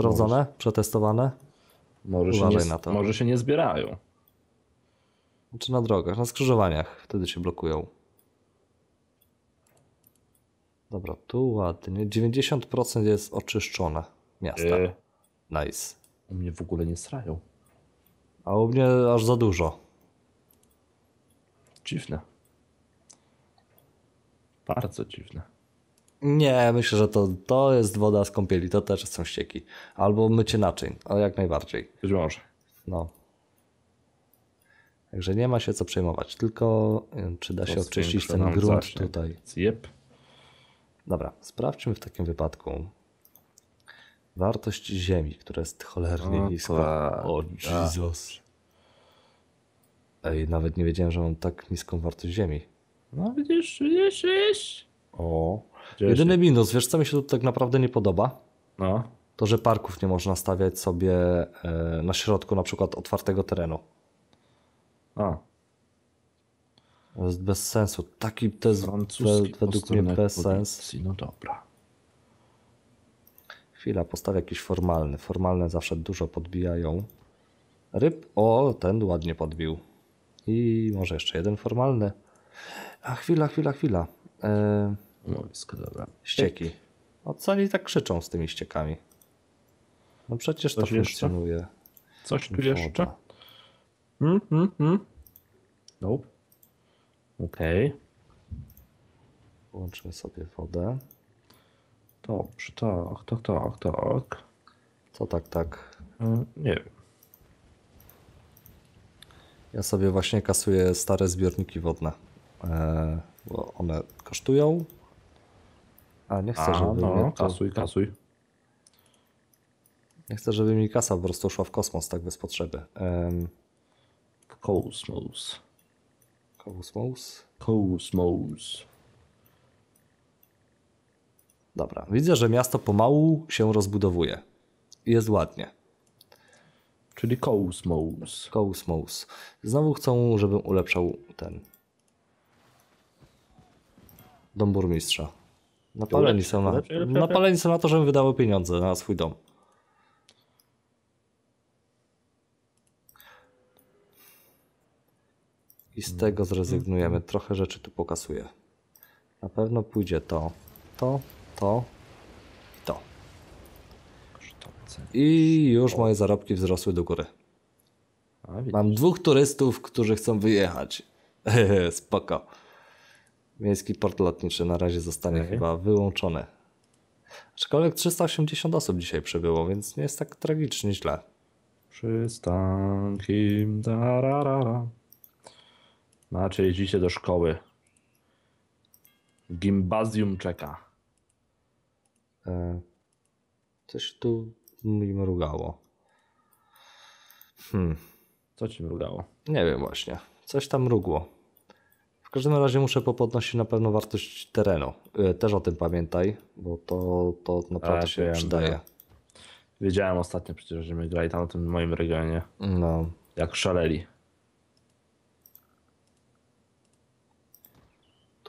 Sprawdzone? Przetestowane? Może się, nie, na to. może się nie zbierają. Czy na drogach, na skrzyżowaniach. Wtedy się blokują. Dobra, tu ładnie. 90% jest oczyszczone miasta. E, Nice. u mnie w ogóle nie srają. A u mnie aż za dużo. Dziwne. Bardzo dziwne. Nie, myślę, że to, to jest woda z kąpieli, to też są ścieki. Albo mycie naczyń, o jak najbardziej. Być może. No. Także nie ma się co przejmować, tylko y, czy da się To oczyścić zwiększa ten grunt tutaj. Jep. Dobra, sprawdźmy w takim wypadku wartość ziemi, która jest cholernie niska. tak, O tak. Jesus. Ej, nawet nie wiedziałem, że mam tak niską wartość ziemi. No widzisz, widzisz, widzisz. O. Gdzie Jedyny się- minus, wiesz co mi się tu tak naprawdę nie podoba? No. To, że parków nie można stawiać sobie e, na środku na przykład otwartego terenu. A. To jest bez sensu. Taki to jest Francuski we, według mnie bez sens. policji. No dobra. Chwila, postawię jakiś formalny. Formalne zawsze dużo podbijają. Ryb, o, ten ładnie podbił. I może jeszcze jeden formalny. A chwila, chwila, chwila. E, Mówisko, dobra. ścieki. O co oni tak krzyczą z tymi ściekami? No przecież to Coś jeszcze? funkcjonuje. Coś tu Woda. jeszcze? Hmm, hmm, hmm. Nope. Okej. Włączymy sobie wodę. Dobrze, tak, tak, tak, tak. Co tak, tak. E, Nie wiem. Ja sobie właśnie kasuję stare zbiorniki wodne. E, bo one kosztują. A nie chcę, A, żeby no, mnie to, kasuj, kasuj. Nie chcę, żeby mi kasa po prostu szła w kosmos tak bez potrzeby. Um, Cosmos. Kosmos. Cosmos. Dobra, widzę, że miasto pomału się rozbudowuje. Jest ładnie. Czyli Cosmos. Kosmos. Znowu chcą, żebym ulepszał ten dom burmistrza. Napaleni są na, napaleni są na to, żebym wydawał pieniądze na swój dom. I z tego zrezygnujemy. Trochę rzeczy tu pokasuję. Na pewno pójdzie to, to, to, i to. I już moje zarobki wzrosły do góry. Mam dwóch turystów, którzy chcą wyjechać. Spoko. Miejski port lotniczy na razie zostanie chyba wyłączony. Aczkolwiek 380 osób dzisiaj przybyło, więc nie jest tak tragicznie źle. Przystanki. Dararara. Macie, jeździcie do szkoły. Gimbazjum czeka. E, coś tu mi mrugało. Hmm, Co ci mrugało? nie wiem właśnie. Coś tam mrugło. W każdym razie muszę popodnosić na pewno wartość terenu. E, Też o tym pamiętaj, bo to, to naprawdę A, się wiem, przydaje. Wiedziałem ostatnio przecież, że my grali tam na tym moim regionie. No, Jak szaleli.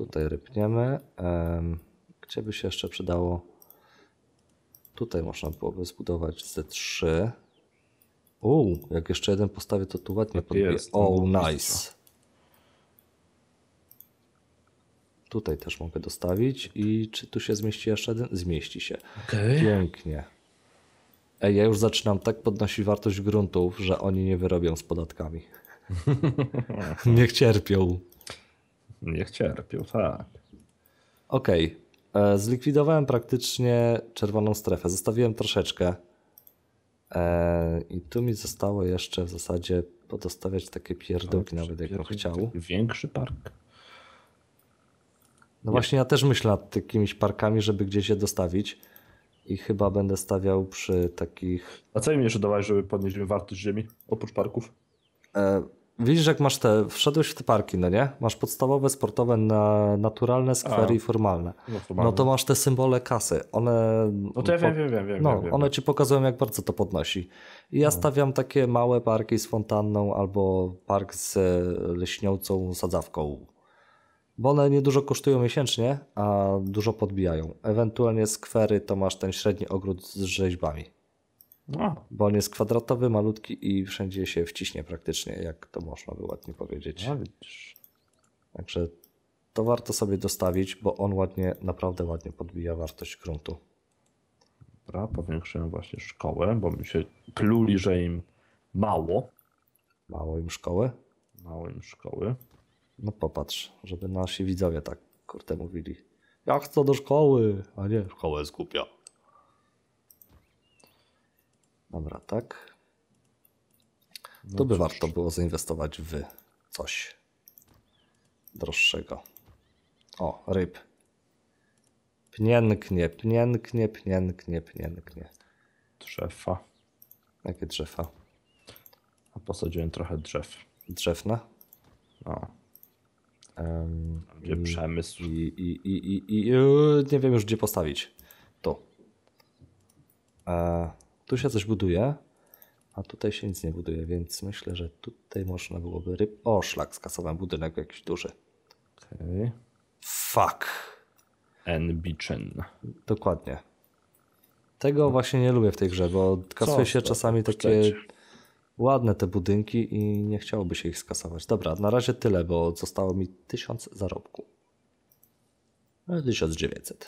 Tutaj rypniemy. Em, Gdzie by się jeszcze przydało? Tutaj można byłoby zbudować Z3. Uuu, jak jeszcze jeden postawię, to tu ładnie Tak podbije. O, no, nice. Tutaj też mogę dostawić. I czy tu się zmieści jeszcze jeden? Zmieści się. Okej. Pięknie. Ej, ja już zaczynam tak podnosić wartość gruntów, że oni nie wyrobią z podatkami. Niech cierpią. Niech cierpią, tak. Okej. E, Zlikwidowałem praktycznie czerwoną strefę. Zostawiłem troszeczkę. E, I tu mi zostało jeszcze w zasadzie podostawiać takie pierdółki, nawet jakbym chciał. Większy park. No właśnie, ja też myślę nad jakimiś parkami, żeby gdzieś je dostawić. I chyba będę stawiał przy takich. A co im jeszcze dawałeś, żeby podnieść wartość ziemi? Oprócz parków? E, widzisz jak masz te, wszedłeś w te parki, no nie? Masz podstawowe, sportowe, na, naturalne, skwery i formalne. No, No to masz te symbole kasy. One. No to ja wiem, wiem, wiem, wiem. No, wiem, wiem. one ci pokazują, jak bardzo to podnosi. I ja stawiam takie małe parki z fontanną albo park z e, leśniącą sadzawką. Bo one niedużo kosztują miesięcznie, a dużo podbijają. Ewentualnie skwery to masz ten średni ogród z rzeźbami. No, Bo on jest kwadratowy, malutki i wszędzie się wciśnie praktycznie, jak to można by ładnie powiedzieć. no widzisz. Także to warto sobie dostawić, bo on ładnie, naprawdę ładnie podbija wartość gruntu. Dobra, powiększyłem właśnie szkołę, bo mi się pluli, że im mało. Mało im szkoły. Mało im szkoły. No popatrz, żeby nasi widzowie tak kurde mówili. Ja chcę do szkoły, a nie szkoła jest głupia. Dobra, tak. To by cóż. warto było zainwestować w coś droższego. O, ryb. Pnięknie, pnięknie, pnięknie, pnięknie. Drzewa. Jakie drzewa? A posadziłem trochę drzew. Drzewne? No, Em, gdzie przemysł. I, i, i, i, i nie wiem już gdzie postawić. Tu. E, tu się coś buduje, a tutaj się nic nie buduje, więc myślę, że tutaj można byłoby ryb. O, szlak, skasowałem budynek jakiś duży. Okej. Fuck. Enbiczen. Dokładnie. Tego właśnie nie lubię w tej grze, bo kasuje się to czasami takie ładne te budynki i nie chciałoby się ich skasować. Dobra, na razie tyle, bo zostało mi 1000 zarobku. E, 1900.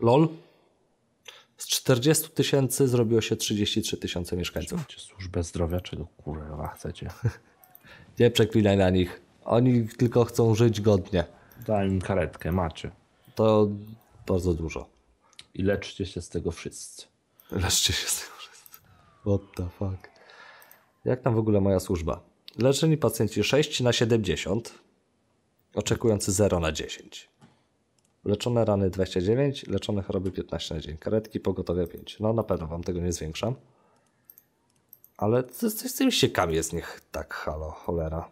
LOL. Z 40 tysięcy zrobiło się 33 tysiące mieszkańców. Macie służbę zdrowia, czego kurwa chcecie? Nie przeklinaj na nich. Oni tylko chcą żyć godnie. Daj im karetkę, macie. To bardzo dużo. I leczcie się z tego wszyscy. Leczcie się z tego wszyscy. What the fuck. Jak tam w ogóle moja służba? Leczeni pacjenci 6 na 70, oczekujący 0 na 10. Leczone rany 29, leczone choroby 15 na dzień. Karetki pogotowia 5. No na pewno wam tego nie zwiększam. Ale coś z tymi ściekami jest niech tak, halo, cholera.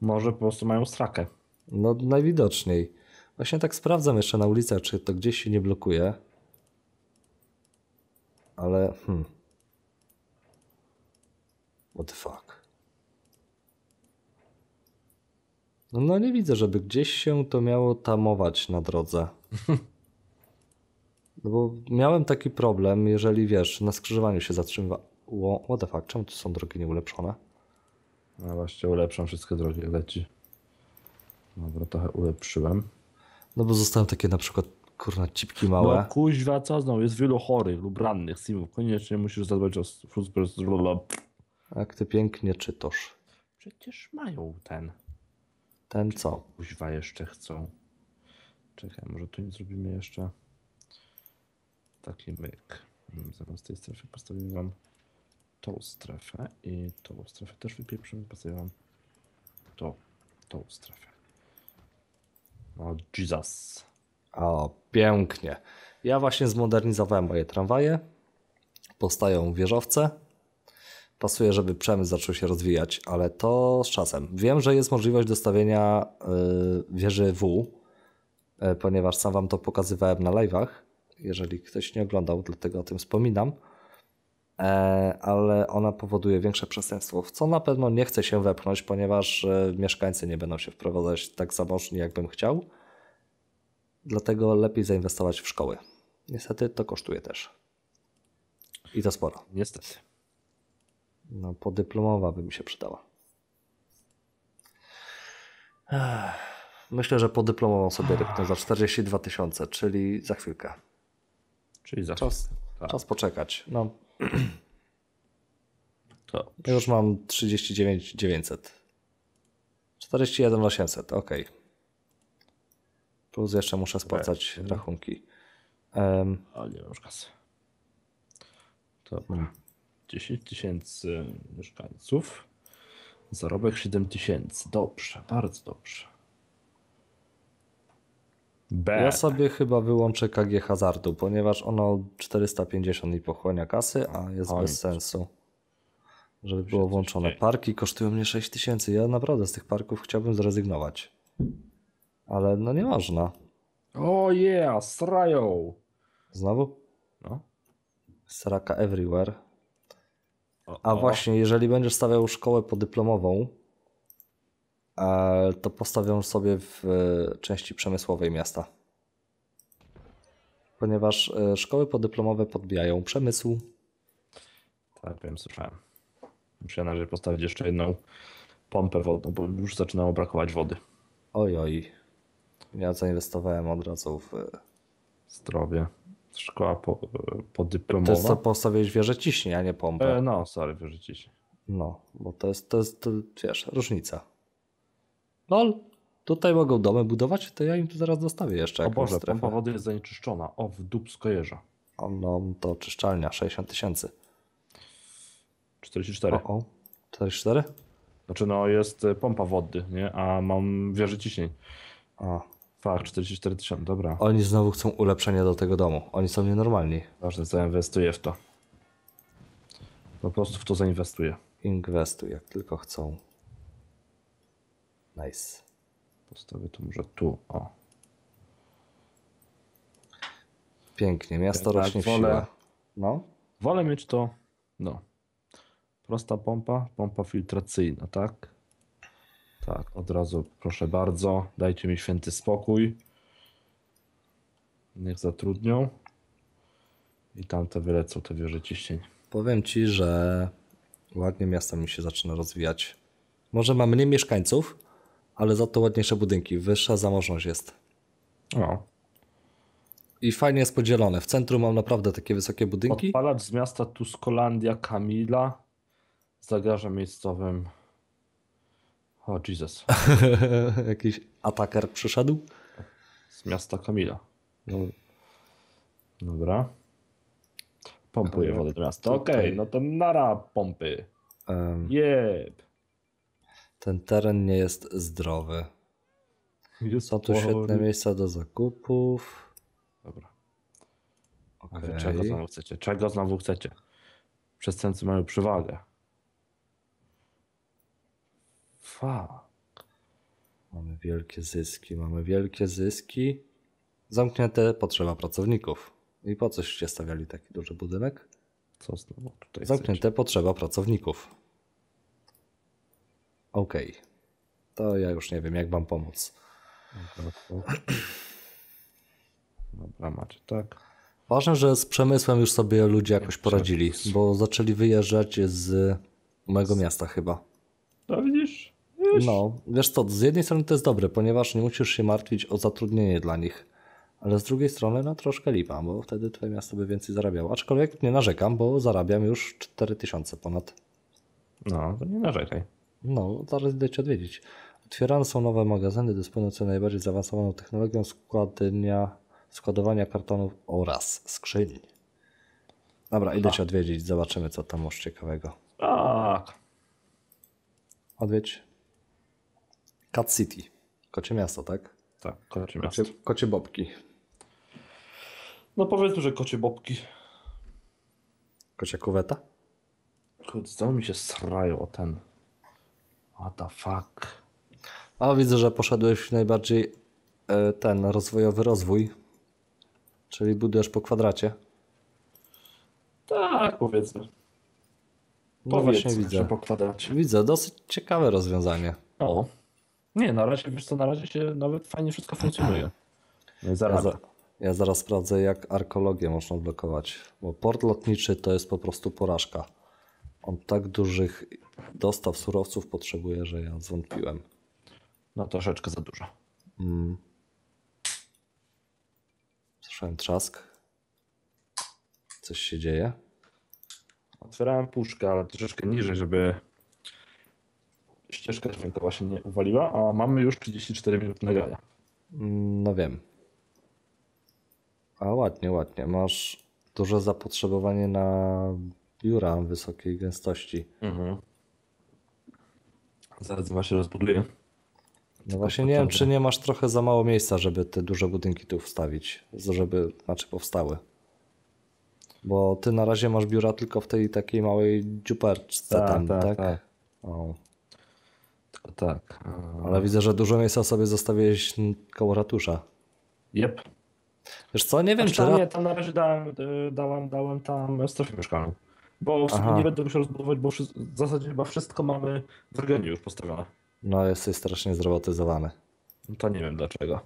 Może po prostu mają strakę. No najwidoczniej. Właśnie tak sprawdzam jeszcze na ulicach, czy to gdzieś się nie blokuje. Ale hmm. What the fuck. No, no nie widzę, żeby gdzieś się to miało tamować na drodze. No bo miałem taki problem, jeżeli wiesz, na skrzyżowaniu się zatrzymywało. What the fuck, czemu tu są drogi nieulepszone? No właśnie, ulepszam wszystkie drogi, leci. Dobra, trochę ulepszyłem. No bo zostałem takie na przykład, kurna, cipki małe. No kuźwa, co znowu? Jest wielu chorych lub rannych simów. Koniecznie musisz zadbać o. Jak ty pięknie czytasz. Przecież mają ten. Ten co? Kuźwa jeszcze chcą. Czekaj, może tu im zrobimy jeszcze taki myk. Mm, Zamiast tej strefy postawimy wam tą strefę i tą strefę też wypieprzymy. Postawię wam tą, tą strefę. O, Jesus. O, pięknie. Ja właśnie zmodernizowałem moje tramwaje. Powstają wieżowce. Pasuje, żeby przemysł zaczął się rozwijać, ale to z czasem. Wiem, że jest możliwość dostawienia y, wieży W, y, ponieważ sam wam to pokazywałem na live'ach. Jeżeli ktoś nie oglądał, dlatego o tym wspominam. E, ale ona powoduje większe przestępstwo, w co na pewno nie chce się wepchnąć, ponieważ e, mieszkańcy nie będą się wprowadzać tak zamożni, jakbym chciał. Dlatego lepiej zainwestować w szkoły. Niestety to kosztuje też. I to sporo. Niestety. No, podyplomowa by mi się przydała. Myślę, że podyplomową sobie rypnę za 42 tysiące, czyli za chwilkę. Czyli za Czas, Tak. czas poczekać. No, to. ja już mam 39 900. 41 800, ok. Plus jeszcze muszę spłacać Weź, rachunki. A nie mam już kasy. Dobra. 10 tysięcy mieszkańców. Zarobek 7 tysięcy. Dobrze, bardzo dobrze. B. Ja sobie chyba wyłączę KG hazardu, ponieważ ono 450 mi pochłania kasy, a jest Oj. bez sensu. żeby było włączone. Parki kosztują mnie 6 tysięcy. Ja naprawdę z tych parków chciałbym zrezygnować. Ale no nie można. O yeah, srają! Znowu? No. Sraka everywhere. A właśnie, jeżeli będziesz stawiał szkołę podyplomową, e, to postawią sobie w e, części przemysłowej miasta. Ponieważ e, szkoły podyplomowe podbijają przemysł. Tak, wiem, słyszałem. Muszę na razie postawić jeszcze jedną pompę wodną, bo już zaczynało brakować wody. Oj, oj. Ja zainwestowałem od razu w. Zdrowie. Szkoła po, To jest podyplomowa. to postawić wieżę ciśnienia, a nie pompę. E, no, sorry, wyrzucić. się. No, bo to jest, to jest, to, wiesz, różnica. Lol, tutaj mogą domy budować, to ja im tu zaraz dostawię jeszcze O Boże, strefę. pompa wody jest zanieczyszczona. O, w dupsko jeża. O, no, to oczyszczalnia, 60 tysięcy. 44. O, o, 44? Znaczy, no, jest pompa wody, nie? A mam wieży ciśnień. A, Fach, 44 tysiące, dobra. oni znowu chcą ulepszenie do tego domu. Oni są nienormalni. Ważne, zainwestuję w to. Po prostu w to zainwestuję. Inwestuj, jak tylko chcą. Nice. Postawię to może tu, o. Pięknie, miasto tak rośnie w wolę. siłę. No, Wolę mieć to, no. Prosta pompa, pompa filtracyjna, tak? Tak, od razu proszę bardzo, dajcie mi święty spokój. Niech zatrudnią. I tamte wylecą te wieże ciśnień. powiem ci, że ładnie miasto mi się zaczyna rozwijać. Może ma mniej mieszkańców, ale za to ładniejsze budynki. Wyższa zamożność jest. O, I fajnie jest podzielone. W centrum mam naprawdę takie wysokie budynki. odpalacz z miasta Tuskolandia Kamila zagraża miejscowym. O, Jesus. Jakiś ataker przyszedł. Z miasta Kamila. No, Dobra. Pompuje wodę do miasta. Okej, no to nara pompy. Jeb. ten teren nie jest zdrowy. Jest Są tu świetne miejsca do zakupów. Dobra. Wy czego znowu chcecie? Czego znowu chcecie? Przestępcy mają przewagę. Fa. Mamy wielkie zyski, mamy wielkie zyski. Zamknięte potrzeba pracowników. I po coście stawiali taki duży budynek? Co znowu tutaj Zamknięte potrzeba pracowników. Okej. To ja już nie wiem, jak wam pomóc. chcecie? Dobra, macie tak. Ważne, że z przemysłem już sobie ludzie jakoś poradzili, bo zaczęli wyjeżdżać z mojego miasta chyba. No widzisz? No, wiesz co, z jednej strony to jest dobre, ponieważ nie musisz się martwić o zatrudnienie dla nich, ale z drugiej strony no troszkę lipa, bo wtedy twoje miasto by więcej zarabiało. Aczkolwiek nie narzekam, bo zarabiam już 4000 ponad. No, to nie narzekaj. No, zaraz idę cię odwiedzić. Otwierane są nowe magazyny dysponujące najbardziej zaawansowaną technologią składania, składowania kartonów oraz skrzyń. Dobra, idę cię odwiedzić, zobaczymy co tam masz ciekawego. Tak. Odwiedź. Cat City. Kocie miasto, tak? Tak, kocie miasto. Kocie, kocie bobki. No powiedzmy, że kocie bobki. Kocia kuweta? Kurde, znowu mi się srają o ten. What the fuck. A widzę, że poszedłeś w najbardziej e, ten rozwojowy rozwój. Czyli budujesz po kwadracie. Tak, powiedzmy. No właśnie widzę. że po kwadracie. Widzę, dosyć ciekawe rozwiązanie. O. Nie, na razie, wiesz co, na razie się nawet fajnie wszystko funkcjonuje. No i Ja, zaraz. za, ja zaraz sprawdzę, jak arkeologię można blokować. Bo port lotniczy to jest po prostu porażka. On tak dużych dostaw surowców potrzebuje, że ja zwątpiłem. No troszeczkę za dużo. Mm. Słyszałem trzask. Coś się dzieje. Otwierałem puszkę, ale troszeczkę niżej, żeby ścieżka dźwiękowa się nie uwaliła, a mamy już 34 minuty nagrania. No wiem. A ładnie, ładnie. Masz duże zapotrzebowanie na biura wysokiej gęstości. Mhm. Zaraz właśnie rozbuduję. No właśnie nie wiem, czy nie masz trochę za mało miejsca, żeby te duże budynki tu wstawić, żeby, znaczy powstały. Bo ty na razie masz biura tylko w tej takiej małej dziuperczce tam, tak? O. Tak. Ale widzę, że dużo miejsca sobie zostawiłeś koło ratusza. Jep. Wiesz co, nie wiem, Znaczy, czy... tam, Ra... nie, tam na razie dałem, y, dałem, dałem tam strefę mieszkalną. Bo w sumie Aha. nie będę musiał rozbudować, bo w zasadzie chyba wszystko mamy w regionie już postawione. No, jesteś strasznie zrobotyzowany. No to nie wiem dlaczego.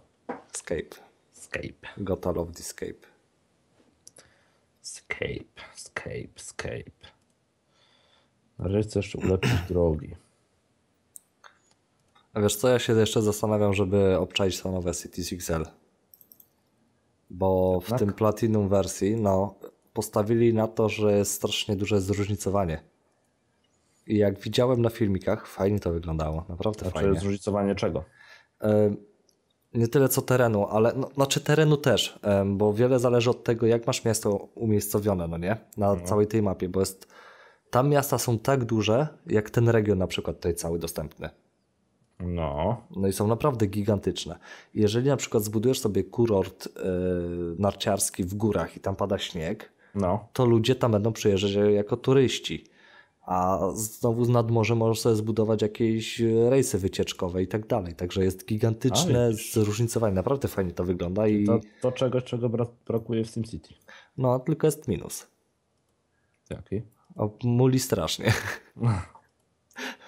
Escape. Escape. Got all of the escape. Escape, escape, escape. Na razie chcę jeszcze ulepszyć drogi. A wiesz co, ja się jeszcze zastanawiam, żeby obczaić to nowe Cities XL. Bo w tym Platinum wersji, no, postawili na to, że jest strasznie duże zróżnicowanie. I jak widziałem na filmikach, fajnie to wyglądało, naprawdę Znaczy fajnie. zróżnicowanie czego? Nie tyle co terenu, ale no, znaczy terenu też, bo wiele zależy od tego, jak masz miasto umiejscowione, no nie? Na całej tej mapie, bo jest tam miasta są tak duże, jak ten region na przykład tutaj cały dostępny. No. No i są naprawdę gigantyczne. Jeżeli na przykład zbudujesz sobie kurort e, narciarski w górach i tam pada śnieg, No. to ludzie tam będą przyjeżdżać jako turyści. A znowu nad morze możesz sobie zbudować jakieś e, rejsy wycieczkowe i tak dalej. Także jest gigantyczne A, zróżnicowanie. Naprawdę fajnie to wygląda i To, to czegoś, czego bra- brakuje w SimCity. no tylko jest minus. Jaki? O, muli strasznie.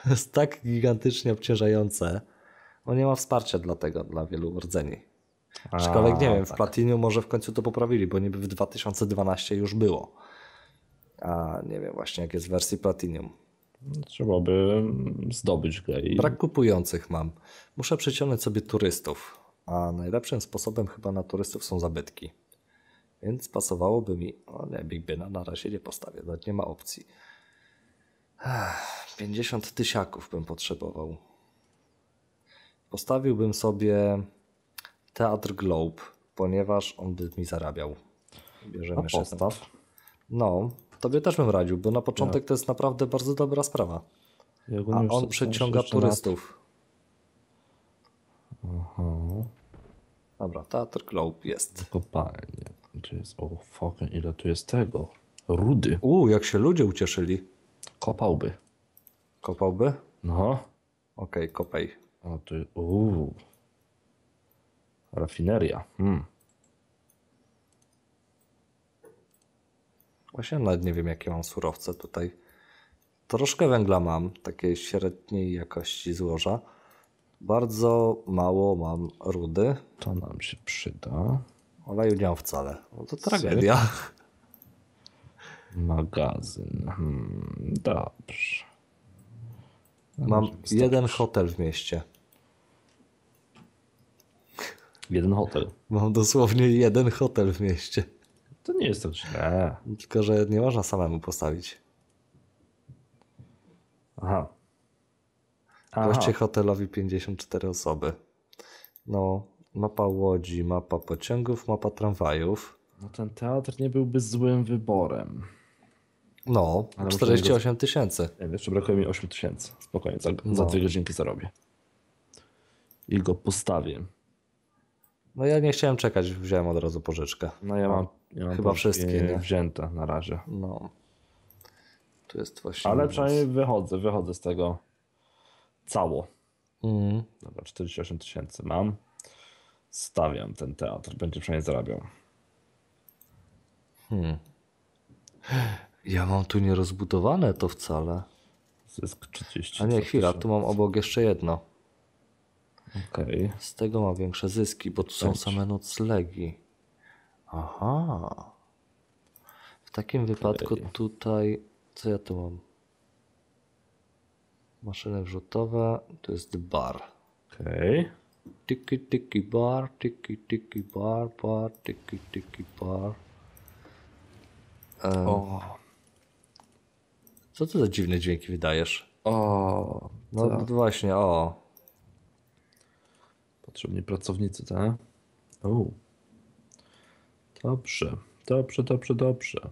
jest tak gigantycznie obciążające. No nie ma wsparcia dla tego, dla wielu rdzeni. Aczkolwiek nie wiem, w tak. Platinum może w końcu to poprawili, bo niby w 2012 już było. A nie wiem właśnie jak jest w wersji Platinum. Trzeba by zdobyć grę i Brak kupujących mam. Muszę przyciągnąć sobie turystów. A najlepszym sposobem chyba na turystów są zabytki. Więc pasowałoby mi. O nie, Big Bena na razie nie postawię, nawet nie ma opcji. Ech, 50 tysiaków bym potrzebował. Postawiłbym sobie Teatr Globe, ponieważ on by mi zarabiał. Bierzemy a postaw. No, tobie też bym radził, bo na początek to jest naprawdę bardzo dobra sprawa. Ja A on przyciąga turystów. Aha. Dobra, Teatr Globe jest. Kopalnie. Tu jest, o fucking, ile tu jest tego? Rudy. Uuu, jak się ludzie ucieszyli. Kopałby. Kopałby? No. Okej, kopej. O, tu uuu. Rafineria. Hmm. Właśnie nawet nie wiem, jakie mam surowce tutaj. Troszkę węgla mam, takiej średniej jakości złoża. Bardzo mało mam rudy. To nam się przyda. Oleju nie mam wcale. No to tragedia. Magazyn. Hmm. Dobrze. Mam jeden hotel w mieście. Jeden hotel. Mam dosłownie jeden hotel w mieście. To nie jest tak źle. Tylko, że nie można samemu postawić. Aha. Aha. Goście hotelowi 54 osoby. No, mapa łodzi, mapa pociągów, mapa tramwajów. No ten teatr nie byłby złym wyborem. No, Ale muszę 48 tysięcy. Nie wiem, jeszcze brakuje mi 8 tysięcy. Spokojnie, za, No. za dwie godzinki zarobię. I go postawię. No ja nie chciałem czekać, wziąłem od razu pożyczkę. No ja mam, ja mam Chyba wszystkie, nie? wzięte na razie. No. Tu jest właśnie. Ale przynajmniej wychodzę, wychodzę z tego cało. Mm. Dobra, 48 tysięcy mam. Stawiam ten teatr, będzie przynajmniej zarabiał. Ja mam tu nierozbudowane to wcale. Zysk 30 A nie, chwila, tu mam obok jeszcze jedno. Okej. Z tego mam większe zyski, bo tu są same noclegi. Aha. W takim wypadku tutaj. Co ja tu mam? Maszyny wrzutowe. To jest bar. Okej. Tiki tiki bar, tiki tiki bar, bar, tiki tiki bar. Em, O, Co ty za dziwne dźwięki wydajesz? o, No tak. właśnie, o. Potrzebni pracownicy, tak? O. Dobrze, dobrze, dobrze, dobrze.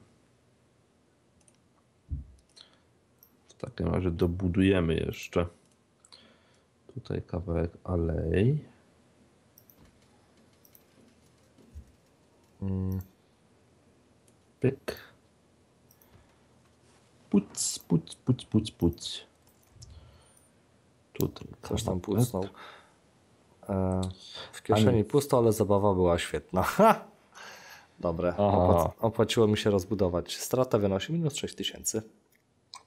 W takim razie dobudujemy jeszcze tutaj kawałek alei. Mm, Pyk, Puc, puc, puc, puc, puc. Tutaj Coś tam pucnął. E, w kieszeni pusto, ale zabawa była świetna. Dobre, opłac- opłaciło mi się rozbudować. Strata wynosi minus 6000.